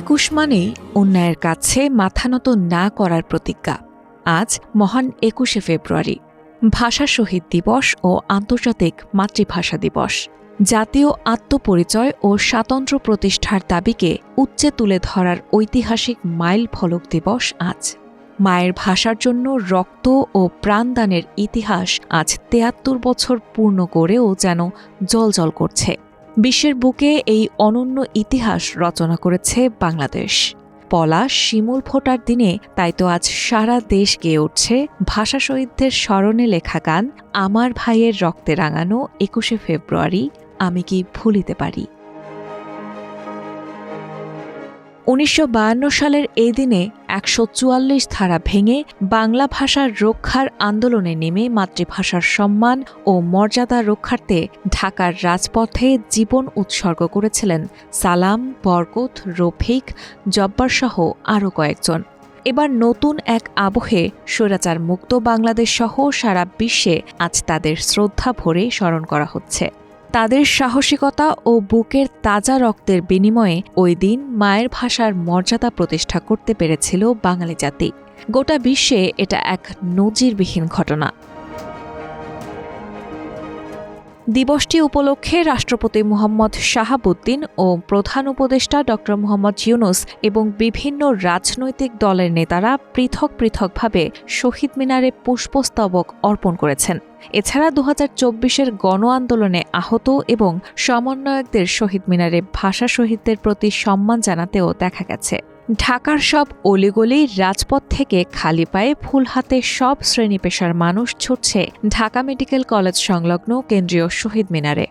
একুশ মানেই অন্যায়ের কাছে মাথা নত না করার প্রতিজ্ঞা। আজ মহান একুশে ফেব্রুয়ারি, ভাষা শহীদ দিবস ও আন্তর্জাতিক মাতৃভাষা দিবস। জাতীয় আত্মপরিচয় ও স্বাতন্ত্র্য প্রতিষ্ঠার দাবিকে উচ্চে তুলে ধরার ঐতিহাসিক মাইল ফলক দিবস আজ। মায়ের ভাষার জন্য রক্ত ও প্রাণদানের ইতিহাস আজ তেয়াত্তর বছর পূর্ণ করেও যেন জলজল করছে। বিশ্বের বুকে এই অনন্য ইতিহাস রচনা করেছে বাংলাদেশ। পলা শিমুল ফোটার দিনে তাই তো আজ সারা দেশ গেয়ে উঠছে ভাষা শহীদদের স্মরণে লেখা গান, আমার ভাইয়ের রক্তে রাঙানো একুশে ফেব্রুয়ারি, আমি কি ভুলিতে পারি? উনিশশো বায়ান্ন সালের এই দিনে একশো চুয়াল্লিশ ধারা ভেঙে বাংলা ভাষার রক্ষার আন্দোলনে নেমে মাতৃভাষার সম্মান ও মর্যাদা রক্ষার্থে ঢাকার রাজপথে জীবন উৎসর্গ করেছিলেন সালাম, বরকত, রফিক জব্বারসহ আরও কয়েকজন। এবার নতুন এক আবহে স্বৈরাচার মুক্ত বাংলাদেশ সহ সারা বিশ্বে আজ তাদের শ্রদ্ধা ভরে স্মরণ করা হচ্ছে। তাদের সাহসিকতা ও বুকের তাজা রক্তের বিনিময়ে ওই দিন মায়ের ভাষার মর্যাদা প্রতিষ্ঠা করতে পেরেছিল বাঙালি জাতি। গোটা বিশ্বে এটা এক নজিরবিহীন ঘটনা। দিবসটি উপলক্ষে রাষ্ট্রপতি মোহাম্মদ শাহাবুদ্দিন ও প্রধান উপদেষ্টা ড. মোহাম্মদ ইউনুস এবং বিভিন্ন রাজনৈতিক দলের নেতারা পৃথক পৃথকভাবে শহীদ মিনারে পুষ্পস্তবক অর্পণ করেছেন। এছাড়া দু হাজার চব্বিশের গণ আন্দোলনে আহত এবং সমন্বয়কদের শহীদ মিনারে ভাষা শহীদদের প্রতি সম্মান জানাতেও দেখা গেছে। ঢাকার সব অলিগলি রাজপথ থেকে খালি পায়ে ফুল হাতে সব শ্রেণি পেশার মানুষ ছুটছে ঢাকা মেডিকেল কলেজ সংলগ্ন কেন্দ্রীয় শহীদ মিনারে।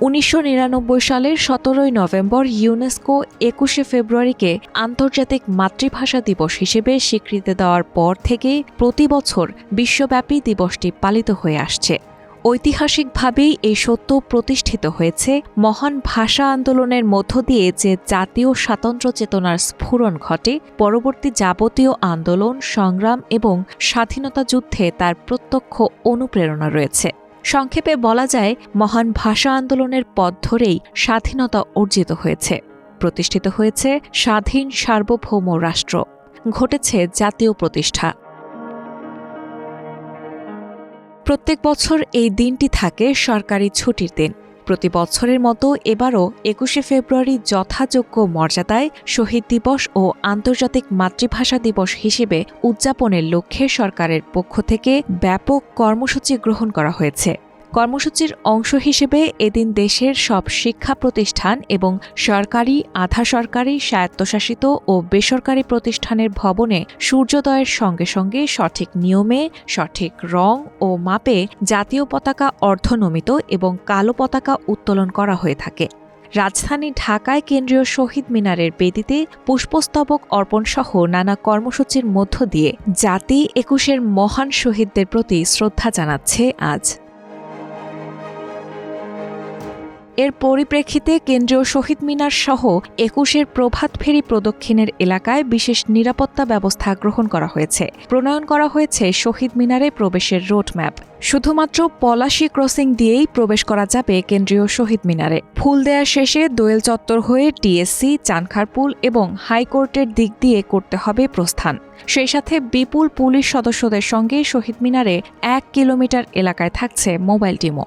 উনিশশো নিরানব্বই সালের সতেরোই নভেম্বর ইউনেস্কো একুশে ফেব্রুয়ারিকে আন্তর্জাতিক মাতৃভাষা দিবস হিসেবে স্বীকৃতি দেওয়ার পর থেকে প্রতি বছর বিশ্বব্যাপী দিবসটি পালিত হয়ে আসছে। ঐতিহাসিকভাবেই এই সত্য প্রতিষ্ঠিত হয়েছে। মহান ভাষা আন্দোলনের মধ্য দিয়ে যে জাতীয় স্বাতন্ত্র্য চেতনার স্ফুরণ ঘটে, পরবর্তী যাবতীয় আন্দোলন, সংগ্রাম এবং স্বাধীনতা যুদ্ধে তার প্রত্যক্ষ অনুপ্রেরণা রয়েছে। সংক্ষেপে বলা যায়, মহান ভাষা আন্দোলনের পথ ধরেই স্বাধীনতা অর্জিত হয়েছে। প্রতিষ্ঠিত হয়েছে স্বাধীন সার্বভৌম রাষ্ট্র। ঘটেছে জাতীয় প্রতিষ্ঠা। প্রত্যেক বছর এই দিনটি থাকে সরকারি ছুটির দিন। প্রতি বছরের মতো এবারও একুশে ফেব্রুয়ারি যথাযোগ্য মর্যাদায় শহীদ দিবস ও আন্তর্জাতিক মাতৃভাষা দিবস হিসেবে উদযাপনের লক্ষ্যে সরকারের পক্ষ থেকে ব্যাপক কর্মসূচি গ্রহণ করা হয়েছে। কর্মসূচির অংশ হিসেবে এদিন দেশের সব শিক্ষা প্রতিষ্ঠান এবং সরকারি আধা সরকারি স্বায়ত্তশাসিত ও বেসরকারি প্রতিষ্ঠানের ভবনে সূর্যোদয়ের সঙ্গে সঙ্গে সঠিক নিয়মে, সঠিক রং ও মাপে জাতীয় পতাকা অর্ধনমিত এবং কালো পতাকা উত্তোলন করা হয়ে থাকে। রাজধানী ঢাকায় কেন্দ্রীয় শহীদ মিনারের বেদিতে পুষ্পস্তবক অর্পণ সহ নানা কর্মসূচির মধ্য দিয়ে জাতি একুশের মহান শহীদদের প্রতি শ্রদ্ধা জানাচ্ছে আজ। এর পরিপ্রেক্ষিতে কেন্দ্রীয় শহীদ মিনার সহ একুশের প্রভাত ফেরি প্রদক্ষিণের এলাকায় বিশেষ নিরাপত্তা ব্যবস্থা গ্রহণ করা হয়েছে। প্রণয়ন করা হয়েছে শহীদ মিনারে প্রবেশের রোডম্যাপ। শুধুমাত্র পলাশি ক্রসিং দিয়েই প্রবেশ করা যাবে কেন্দ্রীয় শহীদ মিনারে। ফুল দেয়া শেষে দোয়েল চত্বর হয়ে টিএসসি চানখারপুল এবং হাইকোর্টের দিক দিয়ে করতে হবে প্রস্থান। সেই সাথে বিপুল পুলিশ সদস্যদের সঙ্গে শহীদ মিনারে এক কিলোমিটার এলাকায় থাকছে মোবাইল টিমও।